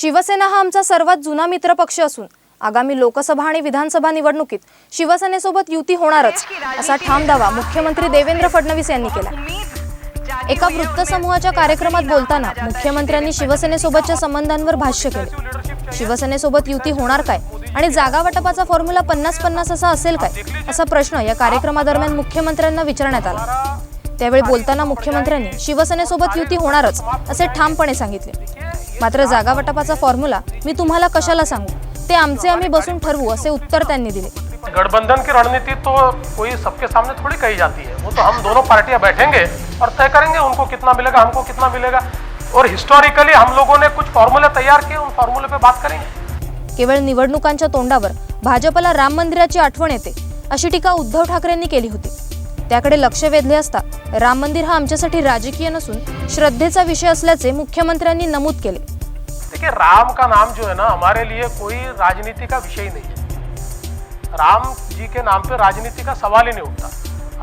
शिवसेना हा आमचा सर्वात जुना मित्र पक्ष असून आगामी लोकसभा आणि विधानसभा निवडणुकीत शिवसेनेसोबत युती होणारच असा ठाम दावा मुख्यमंत्री देवेंद्र फडणवीस यांनी केला. एका वृत्तसमूहाच्या कार्यक्रमात बोलताना मुख्यमंत्र्यांनी शिवसेनेसोबतच्या संबंधांवर भाष्य केले. शिवसेनेसोबत युती होणार काय आणि जागा वाटपाचा फॉर्म्युला पन्नास पन्नास असा असेल काय असा प्रश्न या कार्यक्रमादरम्यान मुख्यमंत्र्यांना विचारण्यात आला. त्यावेळी बोलताना मुख्यमंत्र्यांनी शिवसेनेसोबत युती होणारच असे ठामपणे सांगितले. मात्र जागा वाटपाचा फॉर्म्युला मी तुम्हाला कशाला सांगू? ते आमचे आम्ही बसून ठरवू असे उत्तर त्यांनी दिले. गठबंधन की रणनीति तो कोई सबके सामने थोड़ी कही जाती है। वो तो हम दोनों पार्टियां बैठेंगे और तय करेंगे उनको कितना मिलेगा हमको कितना मिलेगा। और हिस्टोरिकली हम लोगों ने कुछ फॉर्मूले तैयार किए उन फॉर्मूले पे बात करेंगे। केवळ निवडणुकांच्या तोंडावर भाजपला राम मंदिराची आठवण येते अशी टीका उद्धव ठाकरेंनी केली होती. त्याकडे लक्ष वेधले असता राम मंदिर हा आमच्यासाठी राजकीय नसून श्रद्धेचा विषय असल्याचे मुख्यमंत्र्यांनी नमूद केले. देखिए राम का नाम जो है ना हमारे लिए कोई राजनीति का विषय नहीं है। राम जी के नाम पे राजनीति का सवाल ही नहीं उठता।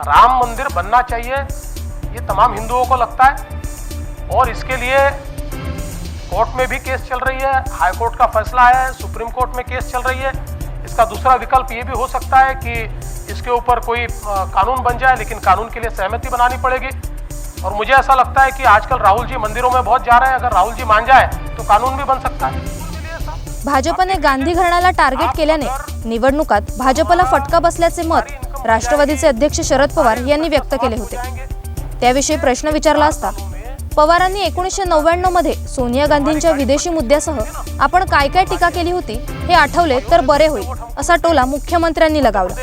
राम मंदिर बनना चाहिए ये तमाम हिंदुओं को लगता है। और इसके लिए कोर्ट में भी केस चल रही है हाई कोर्ट का फैसला आया है सुप्रीम कोर्ट में केस चल रही है। इसका दूसरा विकल्प ये भी हो सकता है कि इसके ऊपर कोई कानून बन जाए लेकिन कानून के लिए सहमति बनानी पड़ेगी। और मुझे ऐसा लगता है कि आजकल राहुल जी मंदिरों में बहुत जा रहे हैं। अगर राहुल जी मान जाए तो कानून भी बन सकता है। भाजपने गांधी घराण्याला टार्गेट केल्याने निवडणुकात भाजपला फटका बसल्याचे मत राष्ट्रवादीचे अध्यक्ष शरद पवार यांनी व्यक्त केले होते. त्याविषयी प्रश्न विचारला असता पवारांनी एकोणीसशे नव्याण्णवमध्ये सोनिया गांधींच्या विदेशी मुद्द्यासह आपण काय काय टीका केली होती हे आठवले तर बरे होईल असा टोला मुख्यमंत्र्यांनी लगावला.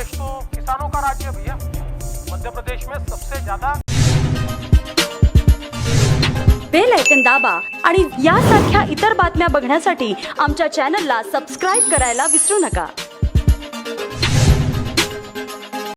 बेल ऐकन दाबा आणि यासारख्या इतर बातम्या बघण्यासाठी आमच्या चॅनलला सबस्क्राईब करायला विसरू नका.